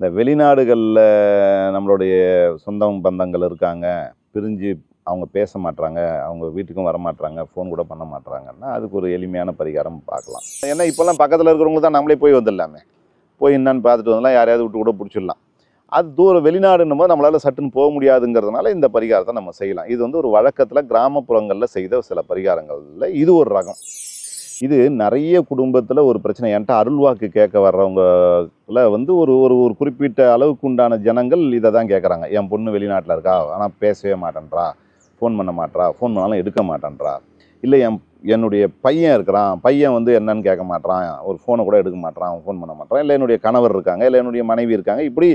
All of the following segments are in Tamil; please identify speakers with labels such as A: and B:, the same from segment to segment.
A: இந்த வெளிநாடுகளில் நம்மளுடைய சொந்தம் பந்தங்கள் இருக்காங்க. பிரிஞ்சு அவங்க பேச மாட்றாங்க. அவங்க வீட்டுக்கும் வர மாட்றாங்க. ஃபோன் கூட பண்ண மாட்றாங்கன்னா அதுக்கு ஒரு எளிமையான பரிகாரம் பார்க்கலாம் ஏன்னா இப்போல்லாம் பக்கத்தில் இருக்கிறவங்க தான் நம்மளே போய் வந்துடலாமே. போய் என்னன்னு பார்த்துட்டு வந்துடலாம் யாரையாவது விட்டு கூட பிடிச்சிடலாம். அது தூரம் வெளிநாடுன்னும் போது நம்மளால் சட்டுன்னு போக முடியாதுங்கிறதுனால இந்த பரிகாரத்தை நம்ம செய்யலாம். இது வந்து ஒரு வழக்கத்தில் கிராமப்புறங்களில் செய்த சில பரிகாரங்களில் இது ஒரு ரகம். இது நிறைய குடும்பத்தில் ஒரு பிரச்சனை. என்கிட்ட அருள்வாக்கு கேட்க வர்றவங்கள வந்து ஒரு ஒரு ஒரு குறிப்பிட்ட அளவுக்கு உண்டான ஜனங்கள் இதை தான் கேட்குறாங்க. என் பொண்ணு வெளிநாட்டில் இருக்கா? ஆனால் பேசவே மாட்டேன்றா. ஃபோன் பண்ண மாட்றா ஃபோன் பண்ணாலும் எடுக்க மாட்டேன்றா. இல்லை என் என்னுடைய பையன் இருக்கிறான். பையன் வந்து என்னன்னு கேட்க மாட்டான் ஒரு ஃபோனை கூட எடுக்க மாட்டான் ஃபோன் பண்ண மாட்டான் இல்லை என்னுடைய கணவர் இருக்காங்க. இல்லை என்னுடைய மனைவி இருக்காங்க. இப்படி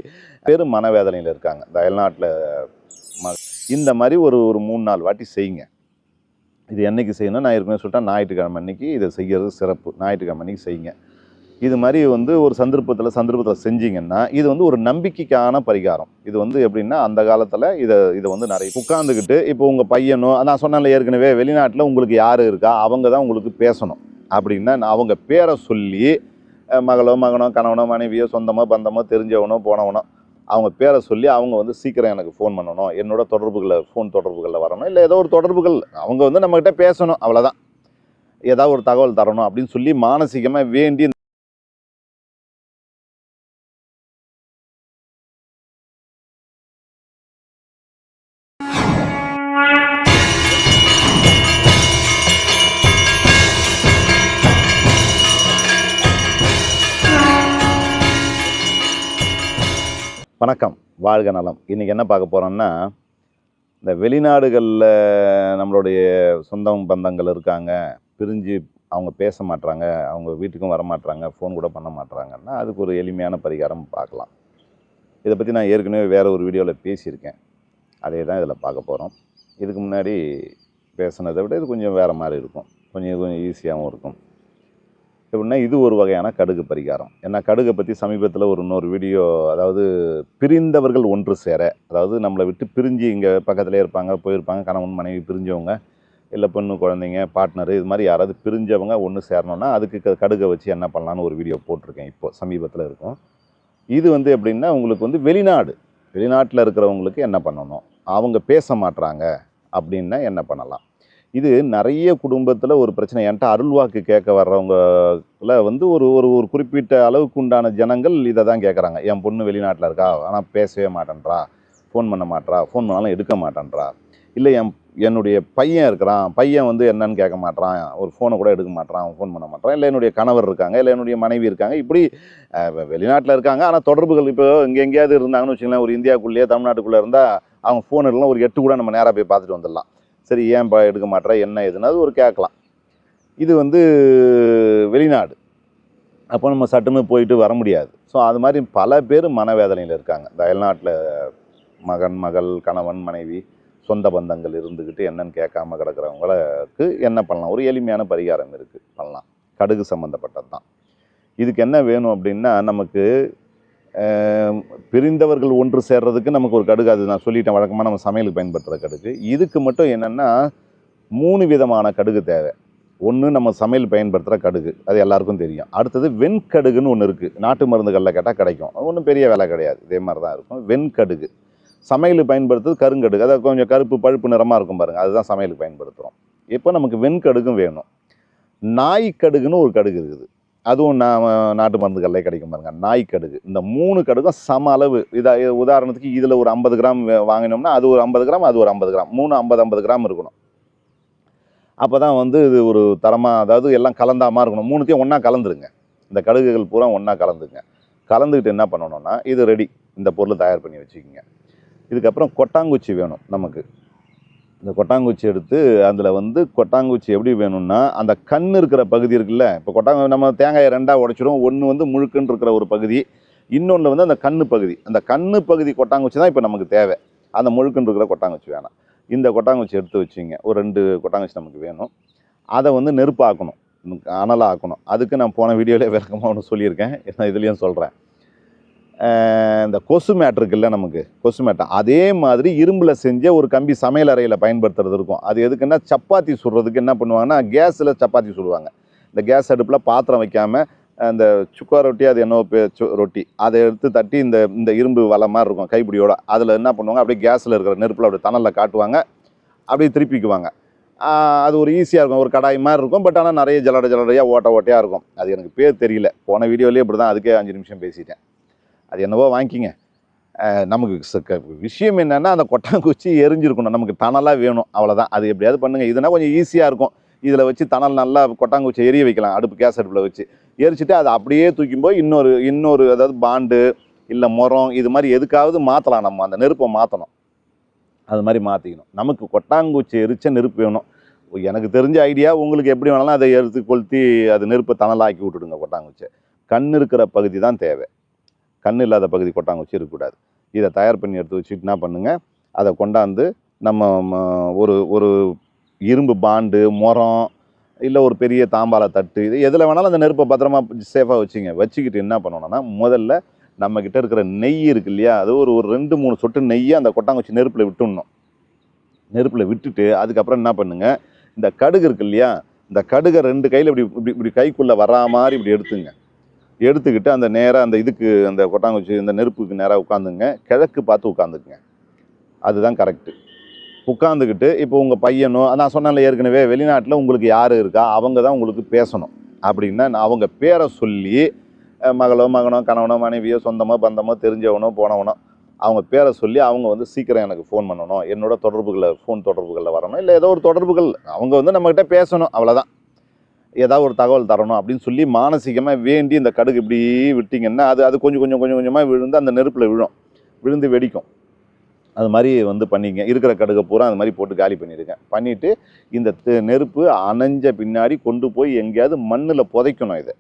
A: பெரும் மனவேதனையில் இருக்காங்க. இந்த அயல்நாட்டில் ம இந்த மாதிரி ஒரு ஒரு மூணு நாலு வாட்டி செய்யுங்க. இது என்னைக்கு செய்யணும் நான் ஏற்கனவே சொல்லிட்டேன் ஞாயிற்றுக்கிழமை அன்றைக்கி இதை செய்கிறது சிறப்பு. ஞாயிற்றுக்கிழமை அன்றைக்கி செய்யுங்க. இது மாதிரி வந்து ஒரு சந்தர்ப்பத்தில் சந்தர்ப்பத்தில் செஞ்சிங்கன்னா இது வந்து ஒரு நம்பிக்கைக்கான பரிகாரம். இது வந்து எப்படின்னா அந்த காலத்தில் இதை இதை வந்து நிறைய உட்காந்துக்கிட்டு இப்போ உங்கள் பையனோ நான் சொன்னால ஏற்கனவே வெளிநாட்டில் உங்களுக்கு யார் இருக்கா? அவங்க தான் உங்களுக்கு பேசணும். அப்படின்னா நான் அவங்க பேரை சொல்லி மகளோ மகனோ கணவனோ மனைவியோ சொந்தமோ பந்தமோ தெரிஞ்சவனோ போனவனோ அவங்க பேரை சொல்லி அவங்க வந்து சீக்கிரம் எனக்கு ஃபோன் பண்ணணும். என்னோட தொடர்புகளை ஃபோன் தொடர்புகளில் வரணும். இல்லை ஏதோ ஒரு தொடர்புகள் அவங்க வந்து நம்மக்கிட்ட பேசணும். அவ்வளோதான் ஏதாவது ஒரு தகவல் தரணும் அப்படின்னு சொல்லி மானசீகமாக வேண்டி வணக்கம். வாழ்க நலம். இன்றைக்கி என்ன பார்க்க போகிறோம்னா இந்த வெளிநாடுகளில் நம்மளுடைய சொந்தம் பந்தங்கள் இருக்காங்க. பிரிஞ்சு அவங்க பேச மாட்றாங்க அவங்க வீட்டுக்கும் வர மாட்றாங்க ஃபோன் கூட பண்ண மாட்றாங்கன்னா அதுக்கு ஒரு எளிமையான பரிகாரம் பார்க்கலாம். இதை பற்றி நான் ஏற்கனவே வேறு ஒரு வீடியோவில் பேசியிருக்கேன். அதே தான் இதில் பார்க்க போகிறோம் இதுக்கு முன்னாடி பேசுனதை விட இது கொஞ்சம் வேறு மாதிரி இருக்கும். கொஞ்சம் கொஞ்சம் ஈஸியாகவும் இருக்கும். எப்படின்னா இது ஒரு வகையான கடுகு பரிகாரம். ஏன்னா கடுகை பற்றி சமீபத்தில் ஒரு இன்னொரு வீடியோ அதாவது பிரிந்தவர்கள் ஒன்று சேர அதாவது நம்மளை விட்டு பிரிஞ்சு இங்கே பக்கத்துலேயே இருப்பாங்க போயிருப்பாங்க கணவன் மனைவி பிரிஞ்சவங்க இல்லை பொண்ணு குழந்தைங்க பார்ட்னர் இது மாதிரி யாராவது பிரிஞ்சவங்க ஒன்று சேரணும்னா அதுக்கு கடுகை வச்சு என்ன பண்ணலான்னு ஒரு வீடியோ போட்டிருக்கேன் இப்போ சமீபத்தில் இருக்கும். இது வந்து எப்படின்னா உங்களுக்கு வந்து வெளிநாடு வெளிநாட்டில் இருக்கிறவங்களுக்கு என்ன பண்ணணும்? அவங்க பேச மாட்டுறாங்க அப்படின்னா என்ன பண்ணலாம்? இது நிறைய குடும்பத்தில் ஒரு பிரச்சனை. என்கிட்ட அருள்வாக்கு கேட்க வர்றவங்கள வந்து ஒரு ஒரு ஒரு குறிப்பிட்ட அளவுக்கு உண்டான ஜனங்கள் இதை தான் கேட்குறாங்க. என் பொண்ணு வெளிநாட்டில் இருக்கா? ஆனால் பேசவே மாட்டேன்றா. ஃபோன் பண்ண மாட்டேறா. ஃபோன் பண்ணாலும் எடுக்க மாட்டேன்றா. இல்லை என் என்னுடைய பையன் இருக்கிறான். பையன் வந்து என்னன்னு கேட்க மாட்றான். ஒரு ஃபோனை கூட எடுக்க மாட்டான் ஃபோன் பண்ண மாட்டான் இல்லை என்னுடைய கணவர் இருக்காங்க. இல்லை என்னுடைய மனைவி இருக்காங்க. இப்படி வெளிநாட்டில் இருக்காங்க. ஆனால் தொடர்புகள் இப்போ இங்கே எங்கேயாவது இருந்தாங்கன்னு வச்சுக்கலாம் ஒரு இந்தியாவுக்குள்ளேயே தமிழ்நாட்டுக்குள்ளே இருந்தால் அவங்க ஃபோன் எடுக்கலாம் ஒரு எட்டு கூட நம்ம நேராக போய் பார்த்துட்டு வந்துடலாம். சரி ஏன்பா எடுக்க மாட்டேற என்ன ஏதுன்னு அது ஒரு கேட்கலாம். இது வந்து வெளிநாடு. அப்போ நம்ம சட்டுன்னு போயிட்டு வர முடியாது. ஸோ அது மாதிரி பல பேர் மனவேதனையில் இருக்காங்க. இந்த அயல்நாட்டில் மகன் மகள் கணவன் மனைவி சொந்த பந்தங்கள் இருந்துக்கிட்டு என்னன்னு கேட்காம கிடக்கிறவங்களுக்கு என்ன பண்ணலாம்? ஒரு எளிமையான பரிகாரம் இருக்குது பண்ணலாம். கடுகு சம்மந்தப்பட்டது தான் இதுக்கு என்ன வேணும் அப்படின்னா நமக்கு பிரிந்தவர்கள் ஒன்று சேர்றதுக்கு நமக்கு ஒரு கடுகு. அது நான் சொல்லிட்டேன் வழக்கமாக நம்ம சமையலுக்கு பயன்படுத்துகிற கடுகு. இதுக்கு மட்டும் என்னென்னா மூணு விதமான கடுகு தேவை. ஒன்று நம்ம சமையல் பயன்படுத்துகிற கடுகு. அது எல்லாருக்கும் தெரியும். அடுத்தது வெண்கடுகுன்னு ஒன்று இருக்குது நாட்டு மருந்துகளில் கேட்டால் கிடைக்கும். ஒன்றும் பெரிய வேலை கிடையாது. இதே மாதிரி தான் இருக்கும். வெண்கடுகு. சமையல் பயன்படுத்துறது கருங்கடுகு. அதாவது கொஞ்சம் கருப்பு பழுப்பு நிறமாக இருக்கும் பாருங்கள் அதுதான் சமையலுக்கு பயன்படுத்துகிறோம் இப்போ நமக்கு வெண்கடுகும் வேணும். நாய் கடுகுன்னு ஒரு கடுகு இருக்குது. அதுவும் நான் நாட்டு மருந்துகளில் கிடைக்கும் பாருங்க. கடுகு. இந்த மூணு கடுகும் சம அளவு. இதா உதாரணத்துக்கு இதில் ஒரு ஐம்பது கிராம் வாங்கினோம்னா அது ஒரு ஐம்பது கிராம் அது ஒரு ஐம்பது கிராம். மூணு ஐம்பது ஐம்பது கிராம் இருக்கணும். அப்போ தான் வந்து இது ஒரு தரமாக அதாவது எல்லாம் கலந்தாமல் இருக்கணும். மூணுத்தையும் ஒன்றா கலந்துருங்க. இந்த கடுகுகள் பூரா ஒன்றா கலந்துங்க. கலந்துக்கிட்டு என்ன பண்ணணும்னா இது ரெடி இந்த பொருள் தயார் பண்ணி வச்சுக்கோங்க. இதுக்கப்புறம் கொட்டாங்குச்சி வேணும் நமக்கு. இந்த கொட்டாங்குச்சி எடுத்து அதில் வந்து கொட்டாங்குச்சி எப்படி வேணும்னா அந்த கண் இருக்கிற பகுதி இருக்குல்ல இப்போ கொட்டாங்க நம்ம தேங்காயை ரெண்டாக உடைச்சிரும். ஒன்று வந்து முழுக்குன்னு இருக்கிற ஒரு பகுதி இன்னொன்று வந்து அந்த கண்ணு பகுதி. அந்த கண்ணு பகுதி கொட்டாங்குச்சி தான் இப்போ நமக்கு தேவை. அந்த முழுக்குன்னு இருக்கிற கொட்டாங்குச்சி வேணாம். இந்த கொட்டாங்குச்சி எடுத்து வச்சுங்க. ஒரு ரெண்டு கொட்டாங்குச்சி நமக்கு வேணும். அதை வந்து நெருப்பாக்கணும். அனலாக ஆக்கணும் அதுக்கு நான் போன வீடியோவில் விளக்கமாக ஒன்று சொல்லியிருக்கேன். நான் இதுலேயும் சொல்கிறேன் இந்த கொசு மேட் இருக்குல்ல நமக்கு கொசு மேட்டை. அதே மாதிரி இரும்பில் செஞ்ச ஒரு கம்பி சமையல் அறையில் பயன்படுத்துறது இருக்கும். அது எதுக்குன்னா சப்பாத்தி சுடுறதுக்கு என்ன பண்ணுவாங்கன்னா கேஸில் சப்பாத்தி சுடுவாங்க. இந்த கேஸ் அடுப்பில் பாத்திரம் வைக்காமல் அந்த சுக்கா ரொட்டி அது என்னோ பே சு ரொட்டி அதை எடுத்து தட்டி இந்த இந்த இரும்பு வலை மாதிரி இருக்கும் கைப்பிடியோட. அதில் என்ன பண்ணுவாங்க அப்படியே கேஸில் இருக்கிற நெருப்பில் அப்படியே தணலில் காட்டுவாங்க அப்படியே திருப்பிக்குவாங்க. அது ஒரு ஈஸியாக இருக்கும் ஒரு கடாய் மாதிரி இருக்கும் பட் ஆனால் நிறைய ஜலட ஜலடையாக ஓட்ட ஓட்டையாக இருக்கும். அது எனக்கு பேர் தெரியல. போன வீடியோலேயே இப்படி தான் அதுக்கே அஞ்சு நிமிஷம் பேசிட்டேன். அது என்னவோ வாங்கிக்கிங்க. நமக்கு விஷயம் என்னென்னா அந்த கொட்டாங்குச்சி எரிஞ்சிருக்கணும். நமக்கு தணலாக வேணும் அவ்வளோதான் அது எப்படியாவது பண்ணுங்கள் இதுனா கொஞ்சம் ஈஸியாக இருக்கும். இதில் வச்சு தணல் நல்லா கொட்டாங்குச்சி எரிய வைக்கலாம். அடுப்பு கேஸ் அடுப்பில் வச்சு. எரிச்சிட்டு அதை அப்படியே தூக்கும்போது இன்னொரு இன்னொரு அதாவது பாண்டு இல்லை முறம் இது மாதிரி எதுக்காவது மாற்றலாம் நம்ம. அந்த நெருப்பை மாற்றணும் அது மாதிரி மாற்றிக்கணும் நமக்கு கொட்டாங்குச்சி எரிச்ச நெருப்பு வேணும். எனக்கு தெரிஞ்ச ஐடியா உங்களுக்கு எப்படி வேணாலும் அதை எடுத்து கொளுத்தி அது நெருப்பை தணலாக்கி விட்டுடுங்க கொட்டாங்குச்சி கண் இருக்கிற பகுதி தான் தேவை. கண் இல்லாத பகுதி கொட்டாங்குச்சி இருக்கக்கூடாது. இதை தயார் பண்ணி எடுத்து வச்சுட்டு என்ன பண்ணுங்கள் அதை கொண்டாந்து நம்ம ம, ஒரு ஒரு இரும்பு பாண்டு முரம் இல்லை ஒரு பெரிய தாம்பால தட்டு இது எதில் வேணாலும் அந்த நெருப்பை பத்திரமா சேஃபாக வச்சுங்க. வச்சுக்கிட்டு என்ன பண்ணணும்னா முதல்ல நம்மக்கிட்ட இருக்கிற நெய் இருக்கு இல்லையா? அது ஒரு ஒரு ரெண்டு மூணு சொட்டு நெய்யை அந்த கொட்டாங்குச்சி நெருப்பில் விட்டுடணும். நெருப்பில் விட்டுட்டு அதுக்கப்புறம் என்ன பண்ணுங்க? இந்த கடுகு இருக்கு இல்லையா? இந்த கடுகை ரெண்டு கையில் இப்படி இப்படி இப்படி கைக்குள்ளே வரா மாதிரி இப்படி எடுத்துங்க. எடுத்துக்கிட்டு அந்த நேராக அந்த இதுக்கு அந்த கொட்டாங்குச்சி இந்த நெருப்புக்கு நேராக உட்காந்துங்க. கிழக்கு பார்த்து உட்காந்துக்குங்க. அதுதான் கரெக்டு உட்காந்துக்கிட்டு இப்போ உங்கள் பையனோ நான் சொன்னேன்ல ஏற்கனவே வெளிநாட்டில் உங்களுக்கு யார் இருக்கா? அவங்க தான் உங்களுக்கு பேசணும். அப்படின்னா நான் அவங்க பேரை சொல்லி மகளோ மகனோ கணவனோ மனைவியோ சொந்தமோ பந்தமோ தெரிஞ்சவனோ போனவனோ அவங்க பேரை சொல்லி அவங்க வந்து சீக்கிரம் எனக்கு ஃபோன் பண்ணணும். என்னோட தொடர்புகளை ஃபோன் தொடர்புகளில் வரணும். இல்லை ஏதோ ஒரு தொடர்புகள் அவங்க வந்து நம்மக்கிட்ட பேசணும். அவ்வளோதான் ஏதாவது ஒரு தகவல் தரணும் அப்படின்னு சொல்லி மானசீகமாக வேண்டி இந்த கடுகு இப்படி விட்டிங்கன்னா அது அது கொஞ்சம் கொஞ்சம் கொஞ்சம் கொஞ்சமாக விழுந்து அந்த நெருப்பில் விழும். விழுந்து வெடிக்கும். அது மாதிரி வந்து பண்ணிங்க இருக்கிற கடுகை பூரா அது மாதிரி போட்டு காலி பண்ணிடுங்க. பண்ணிவிட்டு இந்த தெ- நெருப்பு அணைஞ்ச பின்னாடி கொண்டு போய் எங்கேயாவது மண்ணில் புதைக்கணும் இதை.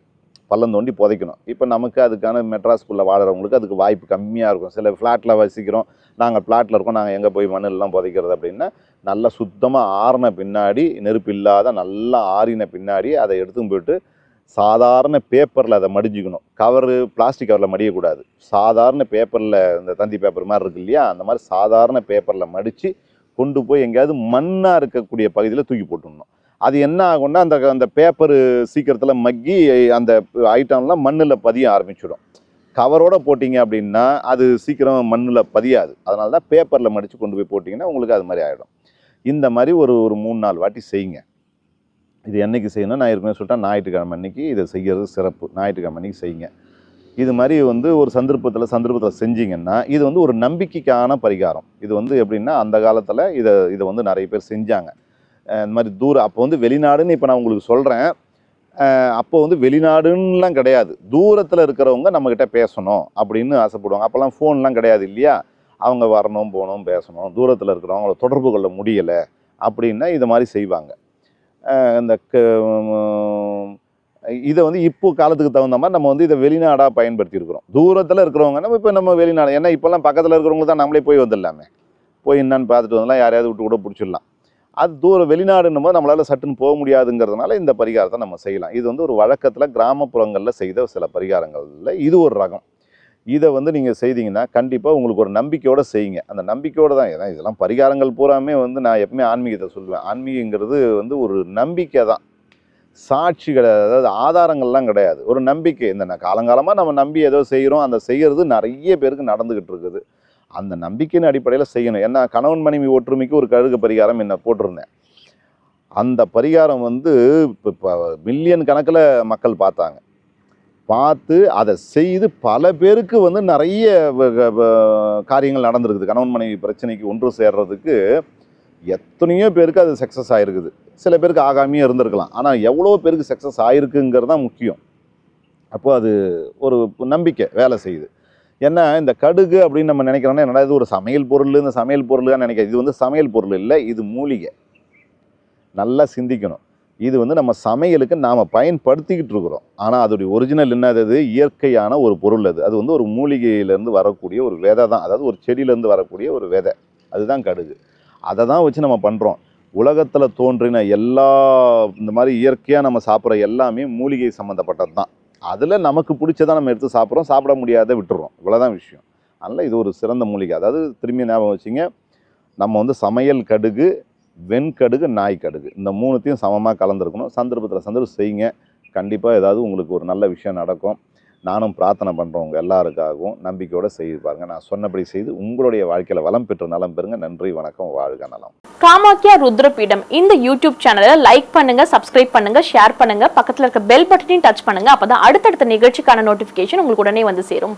A: பள்ளம் தோண்டி புதைக்கணும். இப்போ நமக்கு அதுக்கான மெட்ராஸ்குள்ளே வாழ்கிறவங்களுக்கு அதுக்கு வாய்ப்பு கம்மியாக இருக்கும். சில ஃப்ளாட்டில் வசிக்கிறோம். நாங்கள் ஃப்ளாட்டில் இருக்கோம். நாங்கள் எங்கே போய் மண்ணெல்லாம் புதைக்கிறது அப்படின்னா நல்லா சுத்தமாக ஆறின பின்னாடி நெருப்பு இல்லாத நல்லா ஆறின பின்னாடி அதை எடுத்துன்னு போயிட்டு சாதாரண பேப்பரில் அதை மடிஞ்சிக்கணும் கவரு பிளாஸ்டிக் கவரில் மடியக்கூடாது. சாதாரண பேப்பரில் இந்த தந்தி பேப்பர் மாதிரி இருக்கு இல்லையா? அந்த மாதிரி சாதாரண பேப்பரில் மடித்து கொண்டு போய் எங்கேயாவது மண்ணாக இருக்கக்கூடிய பகுதியில் தூக்கி போட்டுடணும். அது என்ன ஆகும்னா அந்த அந்த பேப்பரு சீக்கிரத்தில் மக்கி அந்த ஐட்டம்லாம் மண்ணில் பதிய ஆரம்பிச்சிடும். கவரோடு போட்டிங்க அப்படின்னா அது சீக்கிரம் மண்ணில் பதியாது. அதனால தான் பேப்பரில் மடித்து கொண்டு போய் போட்டிங்கன்னா உங்களுக்கு அது மாதிரி ஆகிடும் இந்த மாதிரி ஒரு ஒரு மூணு நாலு வாட்டி செய்யுங்க. இது என்னைக்கு செய்யணும் நான் ஏற்கனவே சொல்லிட்டேன். ஞாயிற்றுக்கிழமை அன்னைக்கு இதை செய்கிறது சிறப்பு. ஞாயிற்றுக்கிழமை அன்றைக்கி செய்யுங்க. இது மாதிரி வந்து ஒரு சந்தர்ப்பத்தில் சந்தர்ப்பத்தில் செஞ்சீங்கன்னா இது வந்து ஒரு நம்பிக்கைக்கான பரிகாரம். இது வந்து எப்படின்னா அந்த காலத்தில் இதை இதை வந்து நிறைய பேர் செஞ்சாங்க. இந்த மாதிரி தூரம் அப்போ வந்து வெளிநாடுன்னு இப்போ நான் உங்களுக்கு சொல்கிறேன் அப்போ வந்து வெளிநாடுன்னெலாம் கிடையாது. தூரத்தில் இருக்கிறவங்க நம்மக்கிட்ட பேசணும் அப்படின்னு ஆசைப்படுவாங்க. அப்போல்லாம் ஃபோன்லாம் கிடையாது இல்லையா? அவங்க வரணும் போகணும் பேசணும். தூரத்தில் இருக்கிறவங்கள தொடர்பு கொள்ள முடியலை அப்படின்னா இது மாதிரி செய்வாங்க. இந்த க இதை வந்து இப்போ காலத்துக்கு தகுந்த மாதிரி நம்ம வந்து இதை வெளிநாடாக பயன்படுத்தியிருக்கிறோம். தூரத்தில் இருக்கிறவங்க நம்ம இப்போ நம்ம வெளிநாடு ஏன்னா இப்போல்லாம் பக்கத்தில் இருக்கிறவங்க தான் நம்மளே போய் வந்துடலாமே. போய் என்னன்னு பார்த்துட்டு வந்தலாம் யாரையாவது விட்டு கூட பிடிச்சிடலாம். அது தூரம் வெளிநாடுன்னும் போது நம்மளால் சட்டுன்னு போக முடியாதுங்கிறதுனால இந்த பரிகாரத்தை நம்ம செய்யலாம். இது வந்து ஒரு வழக்கத்தில் கிராமப்புறங்களில் செய்த சில பரிகாரங்களில் இது ஒரு ரகம். இதை வந்து நீங்கள் செய்தீங்கன்னா கண்டிப்பாக உங்களுக்கு ஒரு நம்பிக்கையோடு செய்யுங்க. அந்த நம்பிக்கையோடு தான் ஏன்னா இதெல்லாம் பரிகாரங்கள் பூராமே வந்து நான் எப்பவுமே ஆன்மீகத்தை சொல்லுவேன். ஆன்மீகங்கிறது வந்து ஒரு நம்பிக்கை தான். சாட்சி கிடையாது அதாவது ஆதாரங்கள்லாம் கிடையாது. ஒரு நம்பிக்கை. இந்த காலங்காலமாக நம்ம நம்பி ஏதோ செய்கிறோம் அந்த செய்கிறது நிறைய பேருக்கு நடந்துக்கிட்டு இருக்குது. அந்த நம்பிக்கையின் அடிப்படையில் செய்யணும். ஏன்னா கணவன் மனைவி ஒற்றுமைக்கு ஒரு கழுகு பரிகாரம் என்ன போட்டிருந்தேன். அந்த பரிகாரம் வந்து இப்போ மில்லியன் கணக்கில் மக்கள் பார்த்தாங்க. பார்த்து அதை செய்து பல பேருக்கு வந்து நிறைய வ- காரியங்கள் நடந்திருக்குது. கணவன் மனைவி பிரச்சனைக்கு ஒன்று சேர்றதுக்கு எத்தனையோ பேருக்கு அது சக்ஸஸ் ஆகிருக்குது சில பேருக்கு ஆகாமையும் இருந்திருக்கலாம். ஆனால் எவ்வளோ பேருக்கு சக்ஸஸ் ஆகிருக்குங்கிறது தான் முக்கியம். அப்போது அது ஒரு நம்பிக்கை வேலை செய்யுது. ஏன்னா இந்த கடுகு அப்படின்னு நம்ம நினைக்கிறோம்னா என்னடா இது ஒரு சமையல் பொருள் இந்த சமையல் பொருள் நினைக்கிறது இது வந்து சமையல் பொருள் இல்லை இது மூலிகை. நல்லா சிந்திக்கணும். இது வந்து நம்ம சமையலுக்கு நாம் பயன்படுத்திக்கிட்டு இருக்கிறோம். ஆனால் அதோடைய ஒரிஜினல் என்னது அது? இயற்கையான ஒரு பொருள் அது. அது வந்து ஒரு மூலிகையிலேருந்து வரக்கூடிய ஒரு விதை தான். அதாவது ஒரு செடியிலேருந்து வரக்கூடிய ஒரு விதை. அதுதான் கடுகு. அதை தான் வச்சு நம்ம பண்ணுறோம் உலகத்தில் தோன்றின எல்லா இந்த மாதிரி இயற்கையாக நம்ம சாப்பிட்ற எல்லாமே மூலிகை சம்மந்தப்பட்டது தான். அதில் நமக்கு பிடிச்சதை நம்ம எடுத்து சாப்பிட்றோம் சாப்பிட முடியாத விட்டுறோம். இவ்வளோதான் விஷயம். அதனால் இது ஒரு சிறந்த மூலிகை. அதாவது திரும்பி ஞாபகம் வச்சுங்க நம்ம வந்து சமையல் கடுகு வெண்கடுகு நாய் கடுகு இந்த மூணுத்தையும் சமமாக கலந்துருக்கணும். சந்தர்ப்பத்தில் சந்தர்ப்பம் செய்யுங்க. கண்டிப்பாக ஏதாவது உங்களுக்கு ஒரு நல்ல விஷயம் நடக்கும். நானும் பிரார்த்தனை பண்ணுறவங்க எல்லாருக்காகவும் நம்பிக்கையோட செய்து பாருங்க. நான் சொன்னபடி செய்து உங்களுடைய வாழ்க்கையில் வளம் பெற்று நலம் பெறுங்க. நன்றி வணக்கம் வாழ்க நலம்.
B: காமாக்கியா ருத்ரபீடம். இந்த யூடியூப் சேனலை லைக் பண்ணுங்க சப்ஸ்கிரைப் பண்ணுங்க ஷேர் பண்ணுங்க. பக்கத்துல இருக்க பெல் பட்டனையும் டச் பண்ணுங்க. அப்பதான் அடுத்தடுத்த நிகழ்ச்சிக்கான நோட்டிபிகேஷன் உங்களுக்கு உடனே வந்து சேரும்.